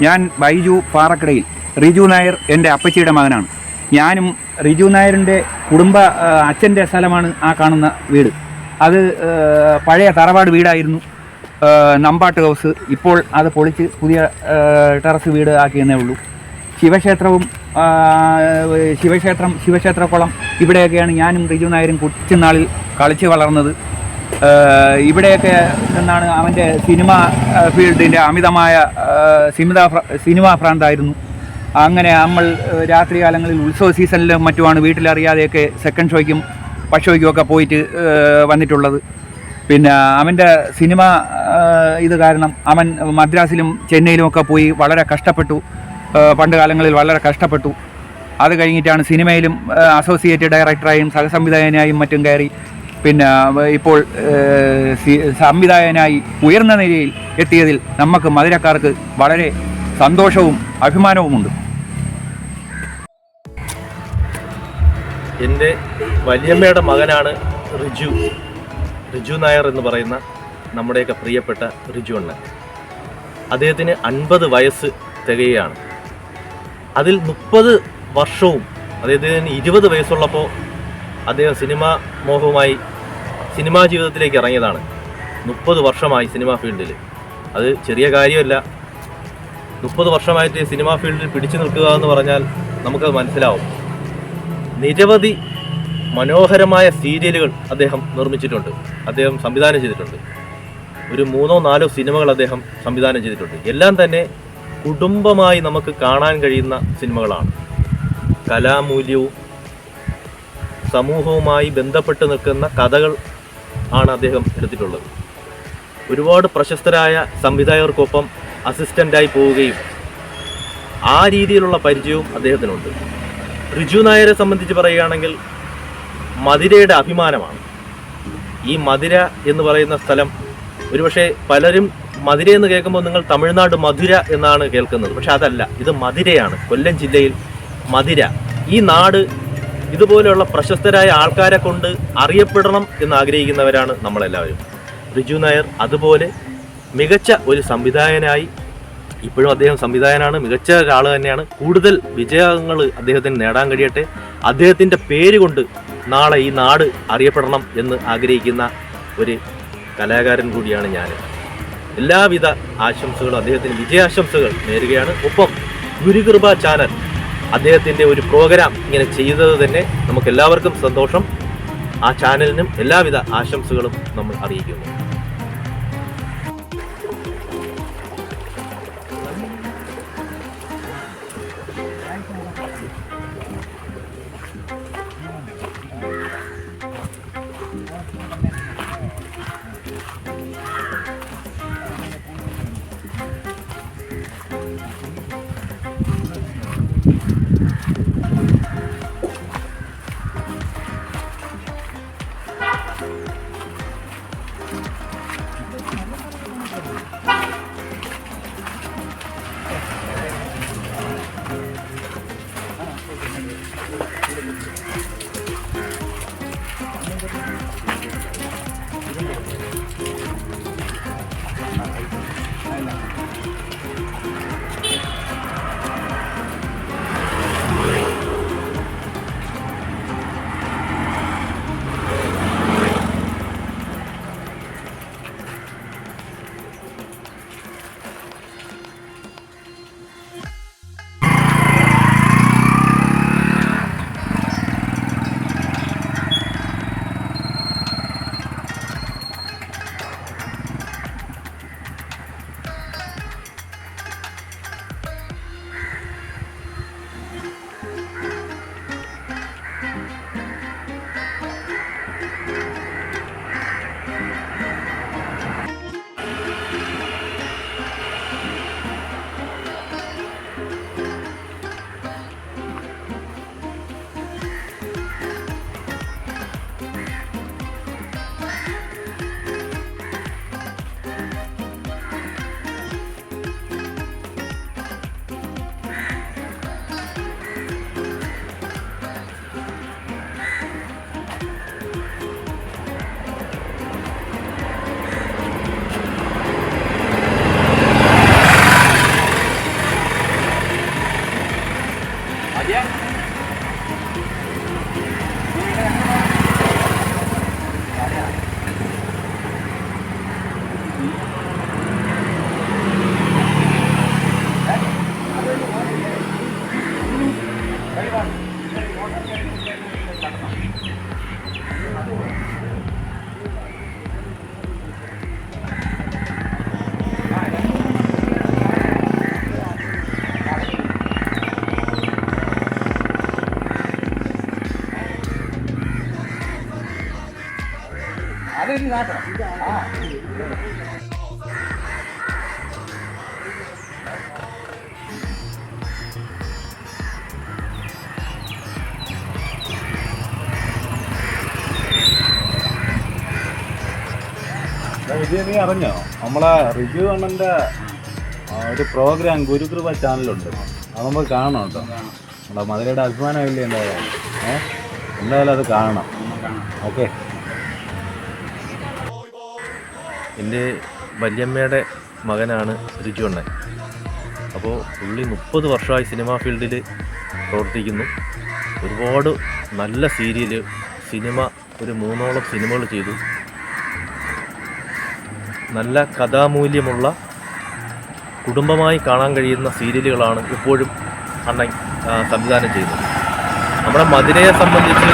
ഞാൻ ബൈജു പാറക്കടയിൽ. റിജു നായർ എന്റെ അപ്പച്ചിയുടെ മകനാണ്. ഞാനും റിജു നായരിന്റെ കുടുംബ അച്ഛന്റെ സ്ഥലമാണ് ആ കാണുന്ന വീട്. അത് പഴയ തറവാട് വീടായിരുന്നു. നമ്പാട്ട് ഹൗസ്. ഇപ്പോൾ അത് പൊളിച്ച് പുതിയ ടെറസ് വീട് ആക്കിയെന്നേ ഉള്ളൂ. ശിവക്ഷേത്രവും ശിവക്ഷേത്രം ശിവക്ഷേത്രക്കുളം ഇവിടെയൊക്കെയാണ് ഞാനും റിജു നായരും കൊച്ചുനാളിൽ കളിച്ച് വളർന്നത്. ഇവിടെയൊക്കെ നിന്നാണ് അവന്റെ സിനിമ ഫീൽഡിന്റെ അമിതമായ സിനിമ സിനിമ ഭ്രാന്തായിരുന്നു. അങ്ങനെ നമ്മൾ രാത്രികാലങ്ങളിൽ രാത്രി കാലങ്ങളിൽ ഉത്സവ സീസണിലും മറ്റുമാണ് വീട്ടിലറിയാതെയൊക്കെ സെക്കൻഡ് ഷോയ്ക്കും ഫസ്റ്റ് ഷോയ്ക്കും ഒക്കെ പോയിട്ട് വന്നിട്ടുള്ളത്. പിന്നെ അവന്റെ സിനിമ ഇത് കാരണം അവൻ മദ്രാസിലും ചെന്നൈയിലും ഒക്കെ പോയി വളരെ കഷ്ടപ്പെട്ടു. പണ്ട് കാലങ്ങളിൽ വളരെ കഷ്ടപ്പെട്ടു. അത് കഴിഞ്ഞിട്ടാണ് സിനിമയിലും അസോസിയേറ്റ് ഡയറക്ടറായും സഹസംവിധായകനായും മറ്റും കയറി. പിന്നെ ഇപ്പോൾ സംവിധായകനായി ഉയർന്ന നിലയിൽ എത്തിയതിൽ നമുക്ക് മധുരക്കാർക്ക് വളരെ സന്തോഷവും അഭിമാനവുമുണ്ട്. എന്റെ വലിയമ്മയുടെ മകനാണ് റിജു. റിജു നായർ എന്ന് പറയുന്ന നമ്മുടെയൊക്കെ പ്രിയപ്പെട്ട റിജു അണ്ണൻ. അദ്ദേഹത്തിന് അൻപത് വയസ്സ് തികയാണ് അതിൽ മുപ്പത് വർഷവും അദ്ദേഹത്തിന് ഇരുപത് വയസ്സുള്ളപ്പോൾ അദ്ദേഹം സിനിമാ മോഹവുമായി സിനിമാ ജീവിതത്തിലേക്ക് ഇറങ്ങിയതാണ്. മുപ്പത് വർഷമായി സിനിമാ ഫീൽഡിൽ അത് ചെറിയ കാര്യമല്ല. മുപ്പത് വർഷമായിട്ട് സിനിമാ ഫീൽഡിൽ പിടിച്ചു നിൽക്കുക എന്ന് പറഞ്ഞാൽ നമുക്കത് മനസ്സിലാവും. നിരവധി മനോഹരമായ സീരിയലുകൾ അദ്ദേഹം നിർമ്മിച്ചിട്ടുണ്ട്. അദ്ദേഹം സംവിധാനം ചെയ്തിട്ടുണ്ട്. ഒരു മൂന്നോ നാലോ സിനിമകൾ അദ്ദേഹം സംവിധാനം ചെയ്തിട്ടുണ്ട്. എല്ലാം തന്നെ കുടുംബമായി നമുക്ക് കാണാൻ കഴിയുന്ന സിനിമകളാണ്. കലാമൂല്യവും സമൂഹവുമായി ബന്ധപ്പെട്ട് നിൽക്കുന്ന കഥകൾ ആണ് അദ്ദേഹം എടുത്തിട്ടുള്ളത്. ഒരുപാട് പ്രശസ്തരായ സംവിധായകർക്കൊപ്പം അസിസ്റ്റന്റായി പോവുകയും ആ രീതിയിലുള്ള പരിചയവും അദ്ദേഹത്തിനുണ്ട്. റിജു നായരെ സംബന്ധിച്ച് പറയുകയാണെങ്കിൽ മധുരയുടെ അഭിമാനമാണ്. ഈ മധുര എന്ന് പറയുന്ന സ്ഥലം ഒരുപക്ഷെ പലരും മധുര എന്ന് കേൾക്കുമ്പോൾ നിങ്ങൾ തമിഴ്നാട് മധുര എന്നാണ് കേൾക്കുന്നത്. പക്ഷെ അതല്ല ഇത് മധുരയാണ്. കൊല്ലം ജില്ലയിൽ മധുര. ഈ നാട് ഇതുപോലെയുള്ള പ്രശസ്തരായ ആൾക്കാരെ കൊണ്ട് അറിയപ്പെടണം എന്ന് ആഗ്രഹിക്കുന്നവരാണ് നമ്മളെല്ലാവരും. റിജു നായർ അതുപോലെ മികച്ച ഒരു സംവിധായകനായി ഇപ്പോഴും അദ്ദേഹം സംവിധായകനാണ് മികച്ച ഒരാൾ തന്നെയാണ്. കൂടുതൽ വിജയങ്ങൾ അദ്ദേഹത്തിന് നേടാൻ കഴിയട്ടെ. അദ്ദേഹത്തിന്റെ പേര് കൊണ്ട് നാളെ ഈ നാട് അറിയപ്പെടണം എന്ന് ആഗ്രഹിക്കുന്ന ഒരു കലാകാരൻ കൂടിയാണ് ഞാൻ. എല്ലാവിധ ആശംസകളും അദ്ദേഹത്തിന് വിജയാശംസകൾ നേരുകയാണ്. ഒപ്പം ഗുരുകൃപ ചാനൽ അദ്ദേഹത്തിന്റെ ഒരു പ്രോഗ്രാം ഇങ്ങനെ ചെയ്തത് തന്നെ നമുക്ക് എല്ലാവർക്കും സന്തോഷം. ആ ചാനലിനും എല്ലാവിധ ആശംസകളും നമ്മൾ അറിയിക്കുന്നു. അതൊരു കാട്ടോ ആ വിജയ നീ അറിഞ്ഞോ? നമ്മളെ റിജു അണ്ണന്റെ ഒരു പ്രോഗ്രാം ഗുരുകൃപ ചാനലുണ്ട്. അത് നമുക്ക് കാണണം കേട്ടോ. നമ്മുടെ മധുരയുടെ അഭിമാനമില്ലേ എന്തായാലും? ഏഹ് എന്തായാലും അത് കാണണം. ഓക്കെ. എന്റെ വല്യമ്മയുടെ മകനാണ് റിജു അണ്ണൻ. അപ്പോൾ പുള്ളി മുപ്പത് വർഷമായി സിനിമാ ഫീൽഡിൽ പ്രവർത്തിക്കുന്നു. ഒരുപാട് നല്ല സീരിയൽ സിനിമ ഒരു മൂന്നോളം സിനിമകൾ ചെയ്തു. നല്ല കഥാമൂല്യമുള്ള കുടുംബമായി കാണാൻ കഴിയുന്ന സീരിയലുകളാണ് ഇപ്പോഴും അണ്ണൻ സംവിധാനം ചെയ്യുന്നത്. നമ്മുടെ മധുരയെ സംബന്ധിച്ച്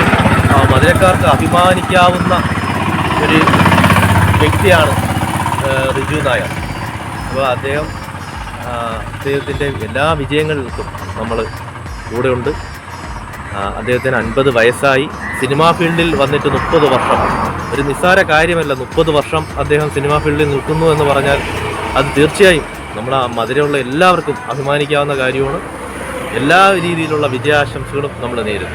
മധുരക്കാർക്ക് അഭിമാനിക്കാവുന്ന ഒരു വ്യക്തിയാണ് റിജു നായർ. അപ്പോൾ അദ്ദേഹം അദ്ദേഹത്തിന്റെ എല്ലാ വിജയങ്ങളിലും നമ്മൾ കൂടെയുണ്ട്. അദ്ദേഹത്തിന് അൻപത് വയസ്സായി. സിനിമാ ഫീൽഡിൽ വന്നിട്ട് മുപ്പത് വർഷം. ഒരു നിസ്സാര കാര്യമല്ല മുപ്പത് വർഷം അദ്ദേഹം സിനിമാ ഫീൽഡിൽ നിൽക്കുന്നു എന്ന് പറഞ്ഞാൽ അത് തീർച്ചയായും നമ്മുടെ മധുരമുള്ള എല്ലാവർക്കും അഭിമാനിക്കാവുന്ന കാര്യമാണ്. എല്ലാ രീതിയിലുള്ള വിജയാശംസകളും നമ്മൾ നേരിടും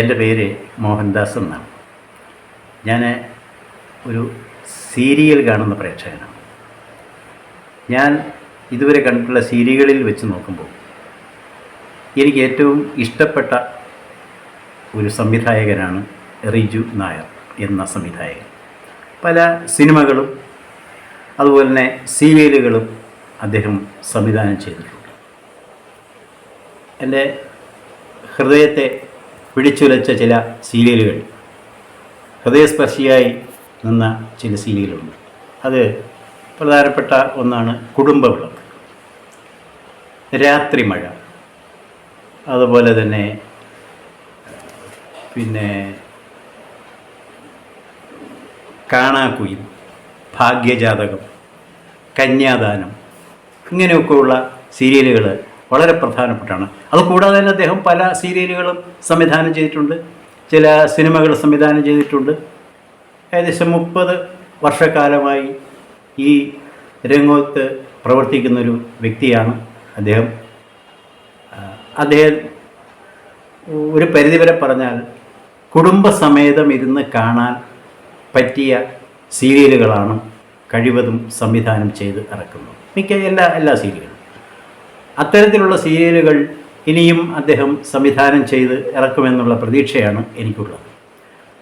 എന്റെ പേര് മോഹൻദാസ് എന്നാണ്. ഞാൻ ഒരു സീരിയൽ കാണുന്ന പ്രേക്ഷകനാണ്. ഞാൻ ഇതുവരെ കണ്ടിട്ടുള്ള സീരിയലുകളിൽ വെച്ച് നോക്കുമ്പോൾ എനിക്ക് ഏറ്റവും ഇഷ്ടപ്പെട്ട ഒരു സംവിധായകനാണ് റിജു നായർ എന്ന സംവിധായകൻ. പല സിനിമകളും അതുപോലെ തന്നെ സീരിയലുകളും അദ്ദേഹം സംവിധാനം ചെയ്തിട്ടുണ്ട്. എന്റെ ഹൃദയത്തെ പിടിച്ചുലച്ച ചില സീരിയലുകൾ ഹൃദയസ്പർശിയായി നിന്ന ചില സീരിയലുണ്ട്. അത് പ്രധാനപ്പെട്ട ഒന്നാണ് കുടുംബവിളക്ക്. രാത്രിമഴ. അതുപോലെ തന്നെ പിന്നെ കാണാക്കുയിൽ ഭാഗ്യജാതകം കന്യാദാനം ഇങ്ങനെയൊക്കെയുള്ള സീരിയലുകൾ വളരെ പ്രധാനപ്പെട്ടാണ്. അതുകൂടാതെ തന്നെ അദ്ദേഹം പല സീരിയലുകളും സംവിധാനം ചെയ്തിട്ടുണ്ട്. ചില സിനിമകൾ സംവിധാനം ചെയ്തിട്ടുണ്ട്. ഏകദേശം മുപ്പത് വർഷക്കാലമായി ഈ രംഗത്ത് പ്രവർത്തിക്കുന്നൊരു വ്യക്തിയാണ് അദ്ദേഹം. അദ്ദേഹം ഒരു പരിധിവരെ പറഞ്ഞാൽ കുടുംബസമേതം ഇരുന്ന് കാണാൻ പറ്റിയ സീരിയലുകളാണ് കഴിവതും സംവിധാനം ചെയ്ത് ഇറക്കുന്നത്. മിക്ക എല്ലാ എല്ലാ സീരിയലും. അത്തരത്തിലുള്ള സീരിയലുകൾ ഇനിയും അദ്ദേഹം സംവിധാനം ചെയ്ത് ഇറക്കുമെന്നുള്ള പ്രതീക്ഷയാണ് എനിക്കുള്ളത്.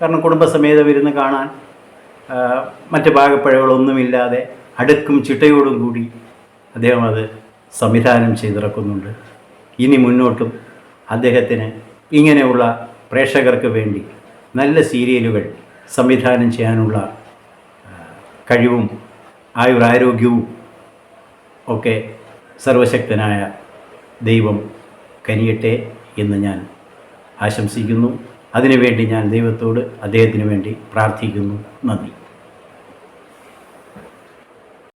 കാരണം കുടുംബസമേതം ഇരുന്ന് കാണാൻ മറ്റ് പാകപ്പഴകളൊന്നുമില്ലാതെ അടുക്കും ചിട്ടയോടും കൂടി അദ്ദേഹം അത് സംവിധാനം ചെയ്തിറക്കുന്നുണ്ട്. ഇനി മുന്നോട്ടും അദ്ദേഹത്തിന് ഇങ്ങനെയുള്ള പ്രേക്ഷകർക്ക് വേണ്ടി നല്ല സീരിയലുകൾ സംവിധാനം ചെയ്യാനുള്ള കഴിവും ആയുരാരോഗ്യവും ഒക്കെ സർവശക്തനായ ദൈവം കനിയട്ടെ എന്ന് ഞാൻ ആശംസിക്കുന്നു. അതിനുവേണ്ടി ഞാൻ ദൈവത്തോട് അദ്ദേഹത്തിന് വേണ്ടി പ്രാർത്ഥിക്കുന്നു. നന്ദി.